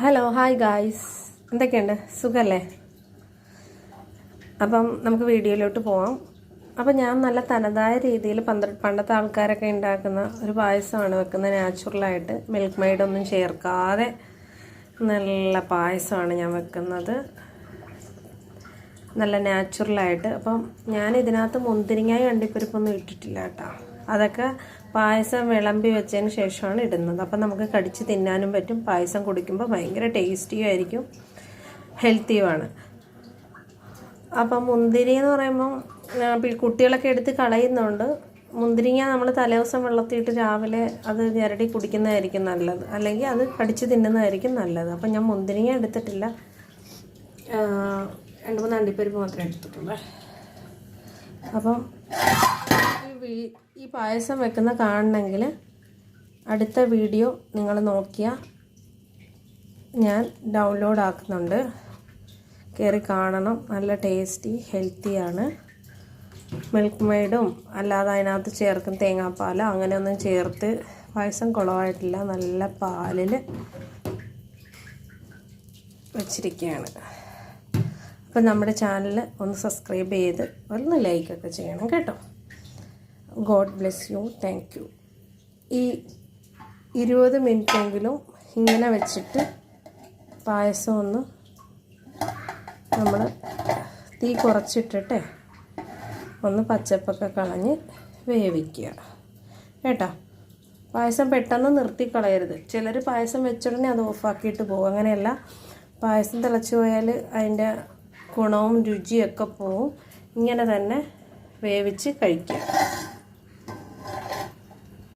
Hello hi guys എന്തൊക്കെയുണ്ട്? സുഖല്ലേ? അപ്പം നമുക്ക് വീഡിയോയിലോട്ട് പോവാം. അപ്പം ഞാൻ നല്ല തനതായ രീതിയിൽ പന്ത്ര പണ്ടത്തെ ആൾക്കാരൊക്കെ ഉണ്ടാക്കുന്ന ഒരു പായസമാണ് വെക്കുന്നത് നാച്ചുറലായിട്ട്. മിൽക്ക് മെയ്ഡൊന്നും ചേർക്കാതെ നല്ല പായസമാണ് ഞാൻ വെക്കുന്നത്. നല്ല നാച്ചുറലായിട്ട്. അപ്പം ഞാൻ ഇതിനകത്ത് മുന്തിരിങ്ങായി അണ്ടിപ്പരിപ്പൊന്നും ഇട്ടിട്ടില്ല കേട്ടോ. അതൊക്കെ പായസം വിളമ്പി വെച്ചതിന് ശേഷമാണ് ഇടുന്നത്. അപ്പം നമുക്ക് കടിച്ച് തിന്നാനും പറ്റും. പായസം കുടിക്കുമ്പോൾ ഭയങ്കര ടേസ്റ്റിയും ആയിരിക്കും. ഹെൽത്തിയുമാണ് അപ്പം മുന്തിരി എന്ന് പറയുമ്പം കുട്ടികളൊക്കെ എടുത്ത് കളയുന്നുണ്ട്. മുന്തിരിങ്ങ നമ്മൾ തലേദിവസം വെള്ളത്തിയിട്ട് രാവിലെ അത് ഞരടി കുടിക്കുന്നതായിരിക്കും നല്ലത്. അല്ലെങ്കിൽ അത് കടിച്ച് തിന്നുന്നതായിരിക്കും നല്ലത്. അപ്പം ഞാൻ മുന്തിരിങ്ങ എടുത്തിട്ടില്ല. രണ്ട് മൂന്ന് അണ്ടിപ്പരിപ്പ് മാത്രമേ എടുത്തിട്ടുള്ളൂ. അപ്പം ഈ പായസം വെക്കുന്ന കാണണമെങ്കിൽ അടുത്ത വീഡിയോ നിങ്ങൾ നോക്കിയാൽ ഞാൻ ഡൗൺലോഡ് ആക്കുന്നുണ്ട്. കയറി കാണണം. നല്ല ടേസ്റ്റി ഹെൽത്തിയാണ് മിൽക്ക് മെയ്ഡും അല്ലാതെ അതിനകത്ത് ചേർക്കും തേങ്ങാപ്പാൽ അങ്ങനെയൊന്നും ചേർത്ത് പായസം കുളമായിട്ടില്ല നല്ല പാലിൽ വച്ചിരിക്കുകയാണ്. അപ്പം നമ്മുടെ ചാനൽ ഒന്ന് സബ്സ്ക്രൈബ് ചെയ്ത് ഒന്ന് ലൈക്കൊക്കെ ചെയ്യണം കേട്ടോ. God bless you. Thank you ഈ ഇരുപത് മിനിറ്റെങ്കിലും ഇങ്ങനെ വെച്ചിട്ട് പായസം ഒന്ന് നമ്മൾ തീ കുറച്ചിട്ടിട്ട് ഒന്ന് പച്ചപ്പൊക്കെ കളഞ്ഞ് വേവിക്കുക. കേട്ടോ? പായസം പെട്ടെന്ന് നിർത്തി കളയരുത്. ചിലർ പായസം വെച്ചുടനെ അത് ഓഫാക്കിയിട്ട് പോകും. അങ്ങനെയല്ല. പായസം തിളച്ച് പോയാൽ അതിന്റെ ഗുണവും രുചിയൊക്കെ പോവും. ഇങ്ങനെ തന്നെ വേവിച്ച് കഴിക്കുക.